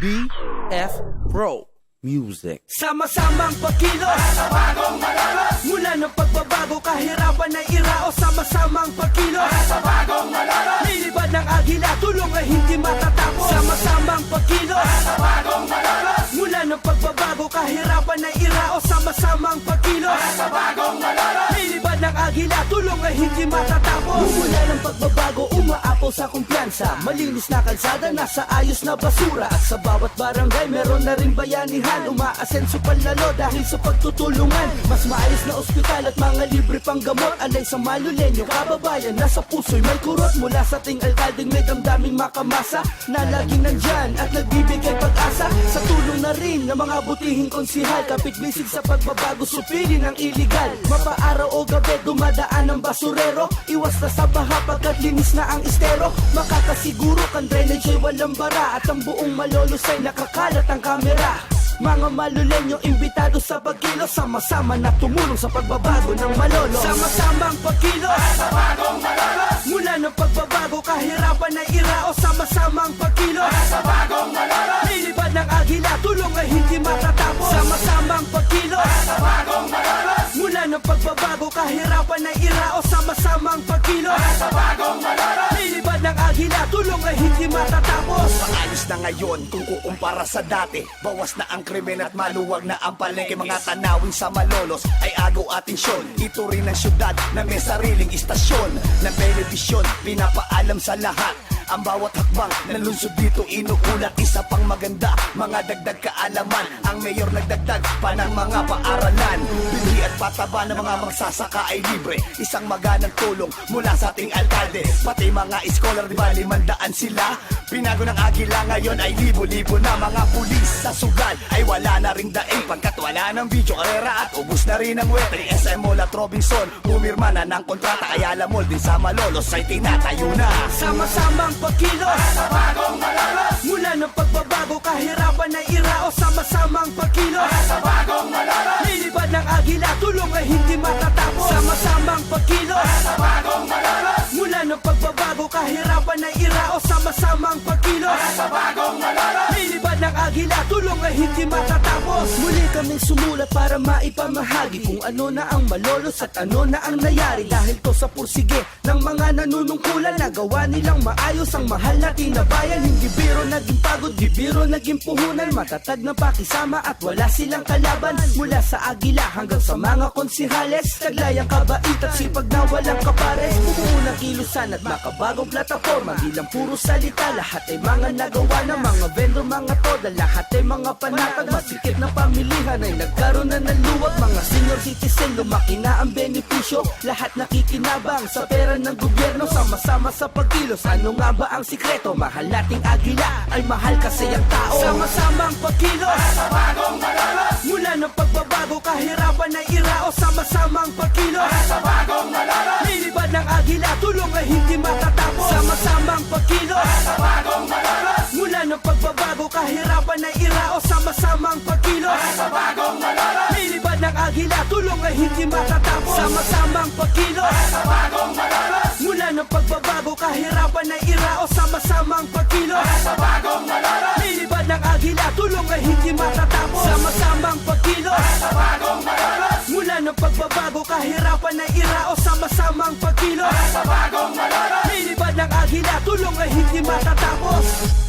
BF Pro Music. Sama-samang pagkilos. Sa bagong malolos Mula ng pagbabago kahirapan ay irao. Sama-samang pagkilos. Sa bagong malolos Nilibad ng agila tulong ay hindi matatapos. Sama-samang pagkilos. Sa bagong malolos Mula ng pagbabago kahirapan ay irao. Sama-samang pagkilos. Sa bagong malolos Nilibad ng agila tulong ay hindi matatapos. Mula ng pagbabago umaapaw sa kumpiyansa. Malinis na kalsada nasa ayos na basura. At sa bawat barangay meron na rin bayanihan. Umaasenso panlalo dahil sa pagtutulungan. Mas maayos na ospital at mga libre pang gamot. Alay sa malulenyo kababayan Nasa puso'y may kurot. Mula sa ting alkaldeng may damdaming makamasa. Na laging nandyan at nagbibigay pag-asa. Sa tulong na rin ng mga butihing konsihal. Kapit bisig sa pagbabago supilin ang iligal. Mapaaraw o gabi dumadaan ng basurero. Iwas na sa baha pagkat linis na ang estero Makakasiguro kan drainage ay walang bara At ang buong malolos ay nakakalat ang kamera. Mga malulenyo imbitado sa pagkilos Sama-sama na tumulong sa pagbabago ng malolo. Sama-samang pagkilos Sa bagong malolos Mula ng pagbabago kahirapan ay irao. Sama-samang pagkilos Sa bagong malolos Nilibad ng agila tulong ay hindi matatapos. Sama-samang pagkilos Sa bagong malolos Mula ng pagbabago kahirapan ay irao. Sama-samang pagkilos Sa na ngayon kung kukumpara sa dati. Bawas na ang krimen at maluwag na ang palengke. Mga tanawin sa malolos ay agaw atensyon Ito rin ang syudad na may sariling istasyon. Na telebisyon pinapaalam sa lahat ang bawat hakbang. Na lunsod dito inuulat Isa pang maganda, mga dagdag kaalaman Ang mayor nagdagdag pa ng mga paaralan. Binhi at pataba ng mga magsasaka ay libre. Isang maganang tulong mula sa ating alkalde. Pati mga scholar di ba limandaan sila? Pinago ng agila ngayon ay libo-libo na. Mga pulis sa sugal ay wala na ring daing. Pagkat wala ng video karera at ubus na rin ang weteng SM Mall at Robinson Pumirma na ng kontrata. Kaya lamol din sa Malolos ay tinatayo na. Sama-samang pagkilos. Sa bagong malolos Mula ng pagbabago kahirapan ay irao Sama-samang pagkilos. Sa bagong malolos Nilibad ng agila tulong ay hindi matatapos. Sama-samang pagkilos. Sa bagong malolos Mula ng pagbabago kahirapan ay irao Sama-samang pagkilos. Sa bagong malolos Nilibad ng agila tulong ay hindi matatapos. Muli kaming sumulat para maipamahagi Kung ano na ang malolos at ano na ang nayari. Dahil to sa pursige ng mga nanunungkulan Nagawa nilang maayos ang mahal na tinabayan. Hindi biro naging pagod, di biro naging puhunan. Matatag na pakisama at wala silang kalaban. Mula sa agila hanggang sa mga konsihales. Taglay ang kabait at sipag na walang kapares. Umuunang kilusan at makabagong plataforma. Di lang puro salita, lahat ay mga nagawa ng mga vendor, mga toda Lahat ay mga panatag, masikip na pamilihan ay nagkaroon na ng luwag. Mga senior citizen, lumaki na ang benepisyo. Lahat nakikinabang sa pera ng gobyerno. Sama-sama sa pagkilos, ano nga ba ang sikreto? Mahal nating agila, ay mahal kasi ang tao. Sama-samang pagkilos, sa bagong malolos Mula ng pagbabago, kahirapan ay irao. Sama-samang pagkilos, sa bagong malolos kahirapan ay irao Sama-samang pagkilos, sa bagong malolos Nilibad ng agila, tulong ay hindi matatapos. Sama-samang pagkilos, sa bagong malolos Mula ng pagbabago, kahirapan ay irao Sama-samang pagkilos, sa bagong malolos Nilibad ng agila, tulong ay hindi matatapos. Sama-samang pagkilos, sa bagong malolos Mula ng pagbabago, kahirapan ay irao Sama-samang pagkilos, sa bagong malolos Nilibad ng agila, tulong ay hindi matatapos